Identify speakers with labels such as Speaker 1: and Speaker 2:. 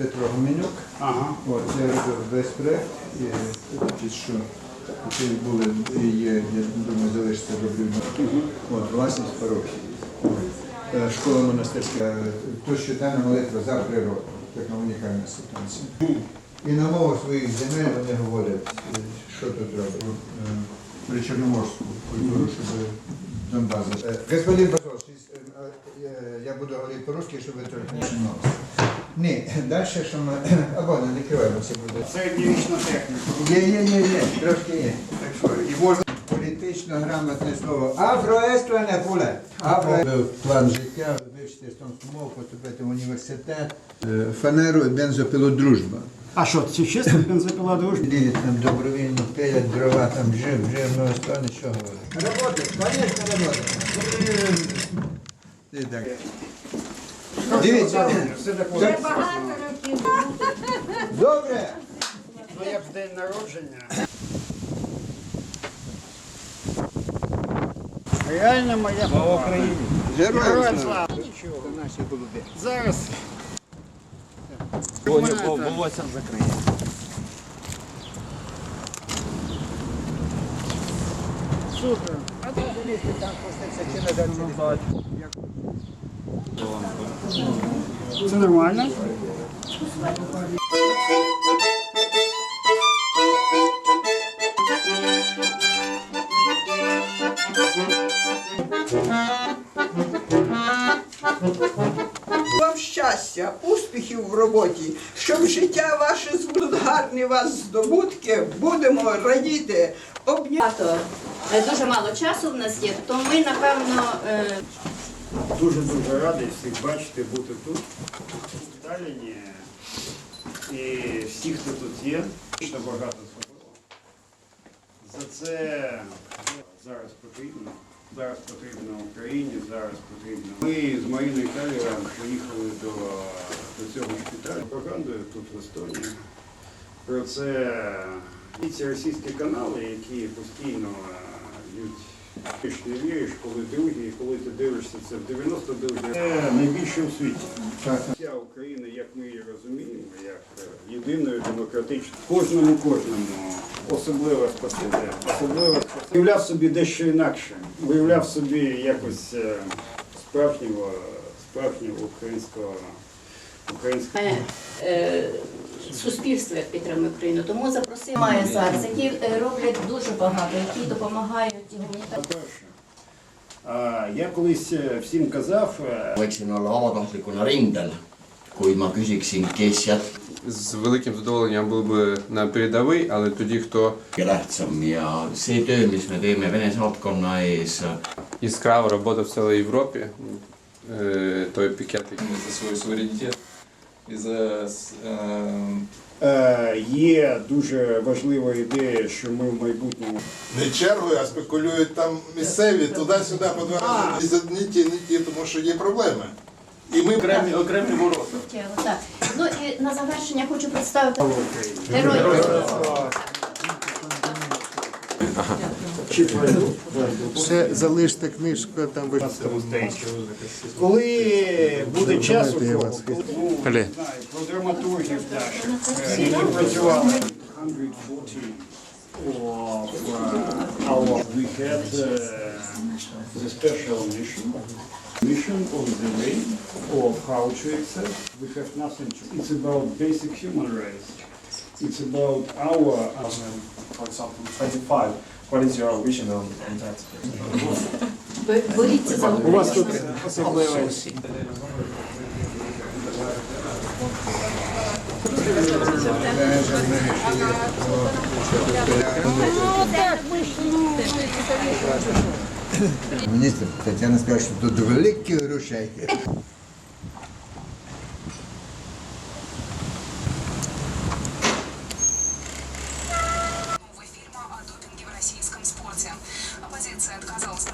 Speaker 1: Петро Гуменюк.
Speaker 2: Ага.
Speaker 1: От, я робив весь проект, і що були і є, я думаю, залишиться добрівно. От, власність парохії. Е, Школа монастирська, то щоденна молитва за природу. Така унікальна ситуація. І на мову своїх земель вони говорять, що тут робить. Е, При Чорноморську культуру, щоб Донбас. Е, Господин Базович, я буду говорити по-русски, щоб ви трохи не шумалися. Ні, далі, що ми... Або не накриваємося буде.
Speaker 2: Середньовічна техніка.
Speaker 1: Є, є, є, є, трошки є. Так що, і можна політично грамотне слово. Афроестлене пуле. Афро... План життя, вивчити естонську мову, поступити в університет. Е, Фанеру і бензопилу дружба.
Speaker 2: А що, це чисто бензопила дружба?
Speaker 1: Люди там добровільно пилять дрова, там жив, жив, ну що нічого. Роботи, звісно, роботи. І так. Дивіться,
Speaker 2: Все так
Speaker 1: Це- добре.
Speaker 2: Ну як в день народження. Реально моя Слава Україні. Героям слава. Нічого.
Speaker 1: Наші голуби.
Speaker 2: Зараз.
Speaker 3: Волосся закриє.
Speaker 2: Супер.
Speaker 1: А то дивіться, там пустився чи назад, чи не
Speaker 2: Це нормально?
Speaker 4: Вам щастя, успіхів в роботі, щоб життя ваше збудуть гарні вас здобутки, будемо радіти.
Speaker 5: Багато е, дуже мало часу в нас є, то ми напевно е,
Speaker 2: Дуже-дуже радий всіх бачити, бути тут, в Талліні. І всі, хто тут є, дуже багато зробило. За це зараз потрібно. Зараз потрібно Україні, зараз потрібно. Ми з Маріною Талієм поїхали до, до цього шпиталю пропагандою тут в Естонії. Про це і ці російські канали, які постійно е, б'ють ти віриш, коли другі, і коли ти дивишся це в 90 друзі. Це найбільше у світі. Вся Україна, як ми її розуміємо, як е, єдиною демократичною. Кожному кожному особливо спасибі, особливо. Уявляв собі дещо інакше. Уявляв собі якось е, справжнього, справжнього українського
Speaker 5: е, е, суспільство як підтримує Україну. Тому запросили має зараз, які е, роблять дуже багато, які допомагають
Speaker 2: а, я колись всім казав,
Speaker 6: võiksin olla vabatahtlikuna rindel, kuid ma küsiksin, kes jätkab
Speaker 7: З великим задоволенням був би на передовій, але тоді, хто
Speaker 6: tähtsam ja see töö, mis me teeme Vene saatkonna ees,
Speaker 7: яскраво робота в цілій Європі, е, той пікет, який
Speaker 8: за свой суверенитет и за с- э,
Speaker 2: Е, Є дуже важлива ідея, що ми в майбутньому
Speaker 9: Не чергою, а спекулюють там місцеві туди-сюди по два рази. І за- Не ті, не ті, тому що є проблеми. І ми
Speaker 3: Окремі, окремі ворота.
Speaker 5: Ну і на завершення хочу представити героїв.
Speaker 1: Ще залиште книжку, там ви...
Speaker 2: Коли буде час, у кого, коли, ну, про драматургів наших, е, які працювали 140 uh, our we had uh, the special mission. mission or the way or how to accept. We have nothing to. It's about basic human rights. It's about our.
Speaker 3: For example, 25. What is your vision on, on that?
Speaker 5: Ви боріться за
Speaker 2: У вас тут
Speaker 5: Україну.
Speaker 2: особливий.
Speaker 1: Міністр Тетяна сказала, що тут великі грошей. Позиция отказалась.